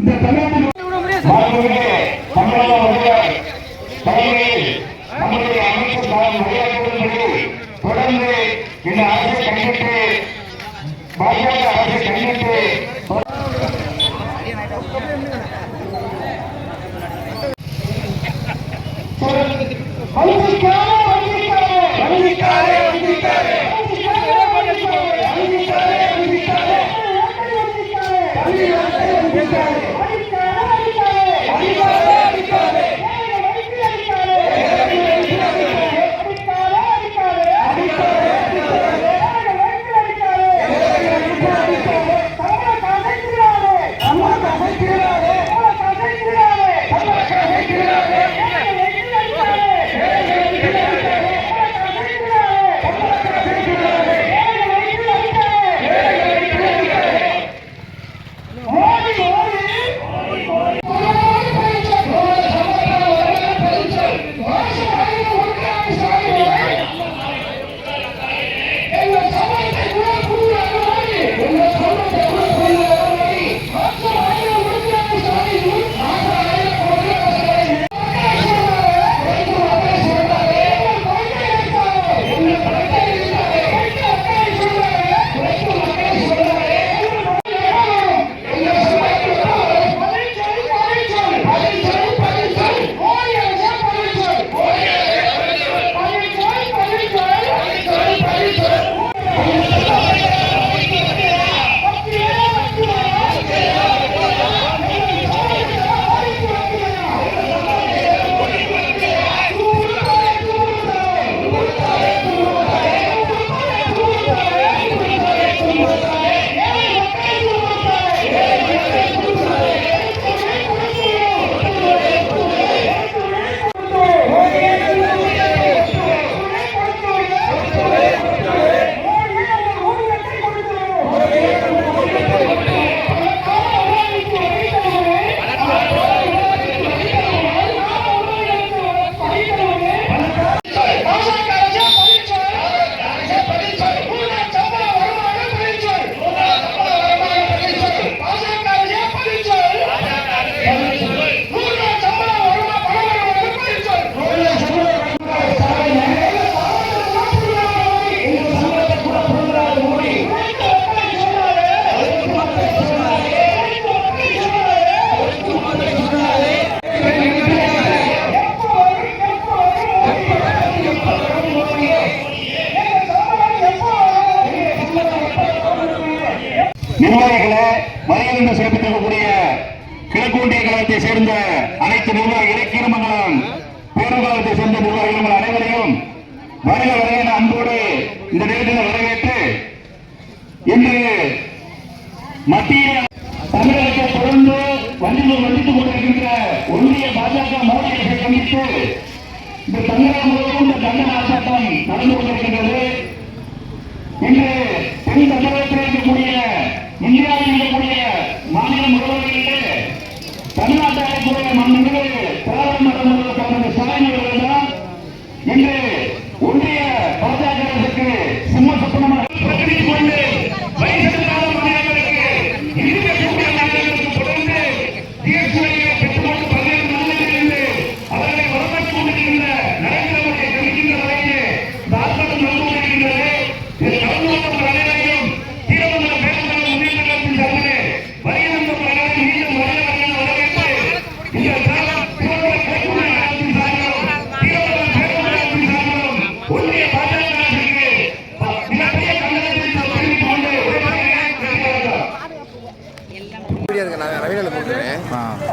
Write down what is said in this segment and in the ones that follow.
இந்த தளத்தில் தமிழக முதல்வர் தொடர்ந்து இந்த அரசை கைவிட்டு பாஜக அரசை வருக வருக அன்போடு இந்த நேரத்தில் வரவேற்று இன்று மத்திய தமிழகத்தை தொடர்ந்து வண்டிந்து வண்டித்துக் கொண்டிருக்கின்ற ஒன்றிய பாஜக மோடி அரசை இந்த தமிழகம் முழுவதும் இந்த கண்டன ஆர்ப்பாட்டம் நடந்து கொண்டிருக்கின்றது. இன்று தென் தமிழக 啊。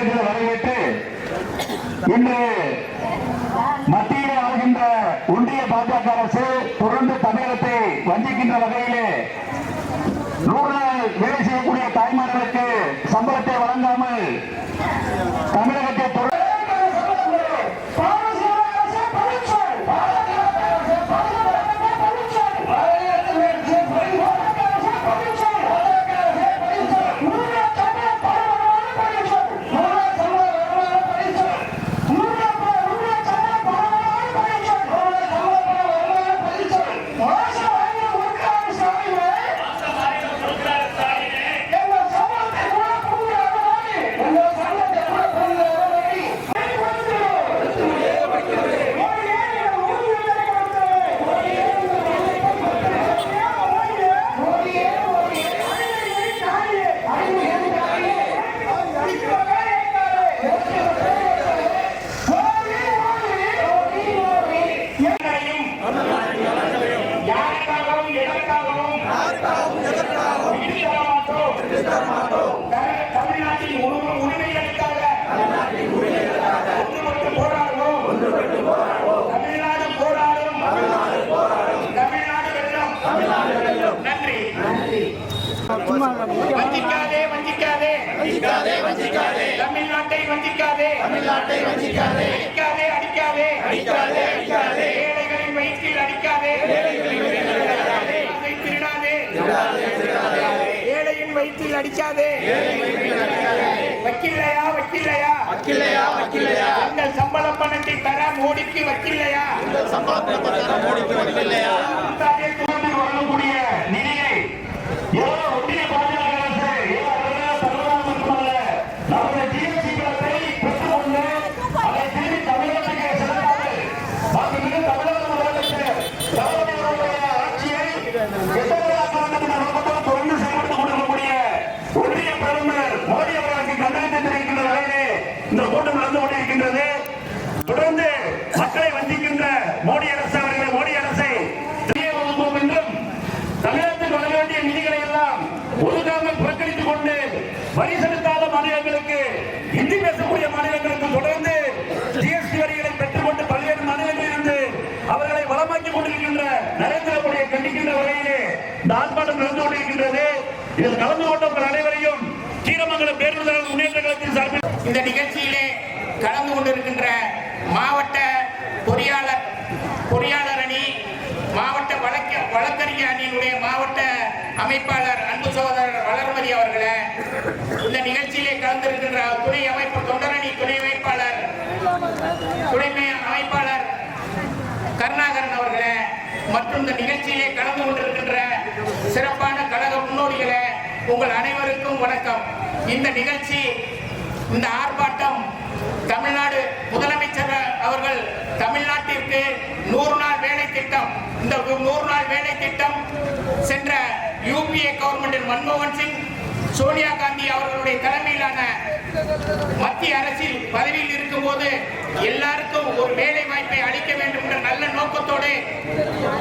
தேர்தலை வரவேற்று இன்று மத்தியிலே ஆளுகின்ற ஒன்றிய பாஜக அரசு தொடர்ந்து தமிழகத்தை வஞ்சிக்கின்ற வகையிலே நூறு தமிழ்நாட்டின் உரிமை- உரிமைகளுக்காக ஒன்றுபட்டு போராடுவோம். தமிழ்நாடு போராடும். தமிழ்நாடு வெல்லும். நன்றி வஞ்சிக்காதே வஞ்சிக்காதே தமிழ்நாட்டை வஞ்சிக்காதே வயிற்றில் அடிக்காதே. வக்கில்லையா வக்கில்லையா? எங்கள் சம்பள பணத்தை தர மோடிக்கு வக்கில்லையா? தமிழ்நாட்டில் வழங்கக்கூடிய நிதியை ஏதோ ஒன்றிய பாஜக அரசு ஏதோ அவர்களால் தருவதாக மட்டுமல்ல நம்முடைய ஜிஎஸ்டி பணத்தை பெற்றுக்கொண்டு அதை திரும்பி தமிழகத்துக்கு செலுத்தாமல் மாண்புமிகு தமிழக முதலமைச்சர் தளபதி அவர்களுடைய ஆட்சியை எத்தனையாக்க வேண்டும் என்ற நோக்கத்தோடு தொடர்ந்து செயல்பட்டுக் கொண்டிருக்கக்கூடிய ஒன்றிய பிரதமர் மோடி அவர்களுக்கு கண்டனத்தை தெரிவிக்கின்ற வகையிலே இந்த கூட்டம் நடந்து கொண்டிருக்கின்றது தொடர்ந்து மக்களை வஞ்சிக்கின்ற மோடி அரசு அவர்களை மோடி அரசை வெளியே ஒதுக்குவோம் என்றும் தமிழகத்தில் வர வேண்டிய நிதிகளை எல்லாம் ஒதுக்காமல் புறக்கணித்துக் கொண்டு வரி செலுத்தாத மாநிலங்களுக்கு ஹிந்தி பேசக்கூடிய மாநிலங்களுக்கு தொடர்ந்து ஜிஎஸ்டி வரிகளை பெற்றுக்கொண்டு பல்வேறு மாநிலங்களிலிருந்து அவர்களை வளமாக்கிக் கொண்டிருக்கின்ற நரேந்திர மோடியை கண்டிக்கின்ற வகையிலே இந்த ஆர்ப்பாட்டம் நடந்து கொண்டிருக்கின்றது இதில் கலந்து கொண்ட உங்கள் அனைவரையும் கீரமங்கல பேருந்து முன்னேற்ற கழகத்தின் சார்பில் இந்த நிகழ்ச்சியிலே கலந்து கொண்டிருக்கின்ற மாவட்ட பொறியாளர் பொறியாளர் அணி மாவட்ட வழக்க வழக்கறிஞர் அணியினுடைய மாவட்ட அமைப்பாளர் அன்பு சகோதரர் வளர்மதி அவர்களை இந்த நிகழ்ச்சியிலே கலந்திருக்கின்ற துணை அமைப்பு தொண்டரணி துணை அமைப்பாளர் துணை அமைப்பாளர் கருணாகரன் அவர்களை மற்றும் இந்த நிகழ்ச்சியிலே கலந்து கொண்டிருக்கின்ற சிறப்பான உங்கள் அனைவருக்கும் வணக்கம். இந்த நிகழ்ச்சி இந்த ஆர்ப்பாட்டம் தமிழ்நாடு முதலமைச்சர் அவர்கள் தமிழ்நாட்டிற்கு நூறு நாள் வேலை திட்டம் இந்த நூறு நாள் வேலை திட்டம் சென்ற யூபிஏ கவர்மெண்டின் மன்மோகன் சிங் சோனியா காந்தி அவர்களுடைய தலைமையிலான மத்திய அரசில் பதவியில் இருக்கும் போது எல்லாருக்கும் ஒரு வேலை வாய்ப்பை அளிக்க வேண்டும் என்ற நல்ல நோக்கத்தோடு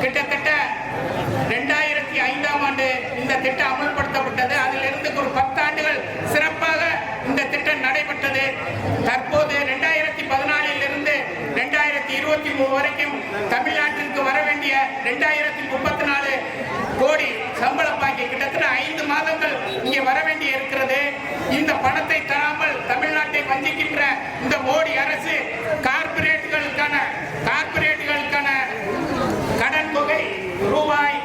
கிட்டத்தட்ட ரெண்டாயிரத்தி ஐந்தாம் ஆண்டு இந்த திட்டம் அமல்படுத்தப்பட்டது. அதிலிருந்து ஒரு பத்தாண்டுகள் சிறப்பாக இந்த திட்டம் நடைபெற்றது. தற்போது ரெண்டாயிரத்தி பதினாலில் இருந்து ரெண்டாயிரத்தி இருபத்தி மூணு வரைக்கும் தமிழ்நாட்டிற்கு வர வேண்டிய ரெண்டாயிரத்தி முப்பத்தி நாலு கோடி சம்பள பாக்கி கிட்டத்தட்ட ஐந்து மாதங்கள் இங்கே வர வேண்டி இருக்கிறது இந்த பணத்தை தராமல் தமிழ்நாட்டை வஞ்சிக்கின்ற இந்த மோடி அரசு கார்ப்பரேட்டுகளுக்கான கார்ப்பரேட்டுகளுக்கான கடன் தொகை ரூபாய்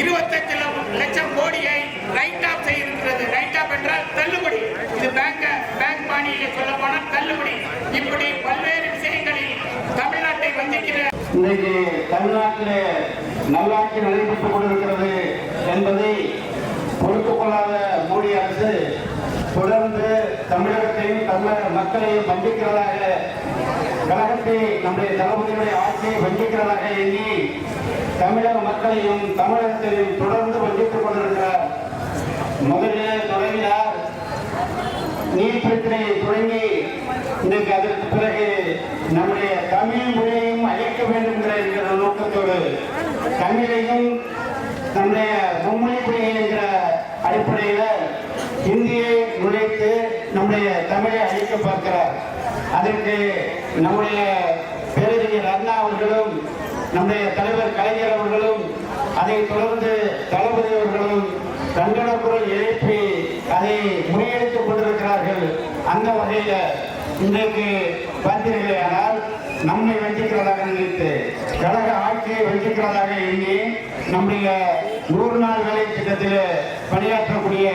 இருபத்தஞ்சு லட்சம் கோடியை ரைட் ஆஃப் செய்திருக்கிறது. ரைட் ஆஃப் என்றால் தள்ளுபடி. இது பேங்க பேங்க் பாணியிலே சொல்ல போனால் தள்ளுபடி. இப்படி பல்வேறு விஷயங்களில் தமிழ்நாட்டை வஞ்சிக்கிற இன்றைக்கு தமிழ்நாட்டிலே நல்லாட்சி நடைபெற்றுக் கொண்டிருக்கிறது என்பதை பொறுத்துக் கொள்ளாத மோடி அரசு தொடர்ந்து தமிழகத்தையும் தமிழக மக்களையும் வஞ்சிக்கிறதாக கழகத்தை நம்முடைய தளபதியுடைய ஆட்சியை வஞ்சிக்கிறதாக எண்ணி தமிழக மக்களையும் தமிழகத்தையும் தொடர்ந்து வஞ்சித்துக் கொண்டிருக்கிறார் முதலில் தொடங்கினார் நீர் பிரச்சனையை தொடங்கி இன்றைக்கு அதற்கு பிறகு நம்முடைய தமிழ் மொழியையும் அழைக்க வேண்டும் என்கிற என்கிற நோக்கத்தோடு தமிழையும் நம்முடைய மும்மொழி கொள்கை என்கிற அடிப்படையில் ஹிந்தியை நுழைத்து நம்முடைய தமிழை அழிக்க பார்க்கிறார். அதற்கு நம்முடைய பேரறிஞர் அண்ணா அவர்களும் நம்முடைய தலைவர் கலைஞர் அவர்களும் அதைத் தொடர்ந்து தளபதி அவர்களும் கண்டனக்குரல் எழுப்பி அதை முறியடித்துக் கொண்டிருக்கிறார்கள். அந்த வகையில் இன்றைக்கு பார்த்தீர்களேயானால் நம்மை வஞ்சிக்கிறதாக நினைத்து கழக ஆட்சியை வஞ்சிக்கிறதாக எண்ணி நம்முடைய நூறு நாள் வேலை திட்டத்தில் பணியாற்றக்கூடிய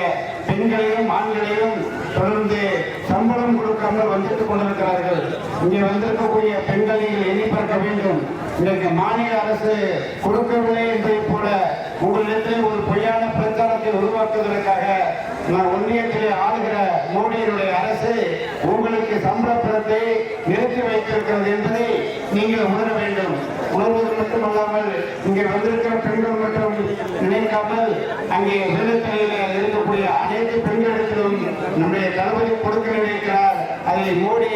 பெண்களையும் ஆண்களையும் தொடர்ந்து சம்பளம் கொடுக்காமல் வந்துட்டு கொண்டிருக்கிறார்கள். இங்கே வந்திருக்கக்கூடிய பெண்களை எண்ணி பார்க்க வேண்டும். இன்றைக்கு மாநில அரசு கொடுக்கவில்லை என்பதை போல உங்களிடத்தில் ஒரு பொய்யான பிரச்சாரத்தை உருவாக்குவதற்காக நான் ஒன்றியத்திலே ஆளுகிற மோடியினுடைய அரசு உங்களுக்கு சம்பள பணத்தை நிறுத்தி வைத்திருக்கிறது என்பதை நீங்கள் உணர வேண்டும். உணர்வதற்கு மட்டுமல்லாமல் இங்கே வந்திருக்கிற பெண்கள் மட்டும் நினைக்காமல் அங்கே வெள்ளத்தலையில் இருக்கக்கூடிய அனைத்து பெண்களுக்கும் நம்முடைய தளபதி கொடுக்க நினைக்கிறார். அதை மோடி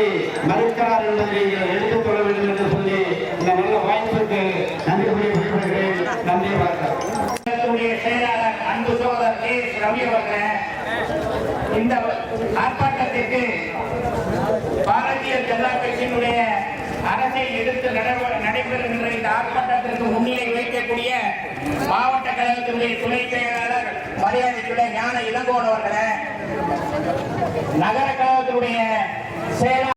மறுக்கிறார் என்பதை நீங்கள் எடுத்துக் கொள்ள வேண்டும் என்று சொல்லி இந்த நல்ல வாய்ப்புக்கு நன்றி கூறி விடைபெறுகிறேன் நன்றி வணக்கம். செயலாளர் அன்பு சகோதரர் கே ரவி அவர்கள் இந்த ஆர்ப்பாட்டத்திற்கு பாரதிய ஜனதா கட்சியினுடைய அரசை எதிர்த்து நடவடிக்கை நடைபெறுகின்ற இந்த ஆர்ப்பாட்டத்திற்கு முன்னிலை வைக்கக்கூடிய மாவட்ட கழகத்தினுடைய துணை செயலாளர் மரியாதைக்குள்ள ஞான இளங்கோன் அவர்களை நகர கழகத்தினுடைய செயலாளர்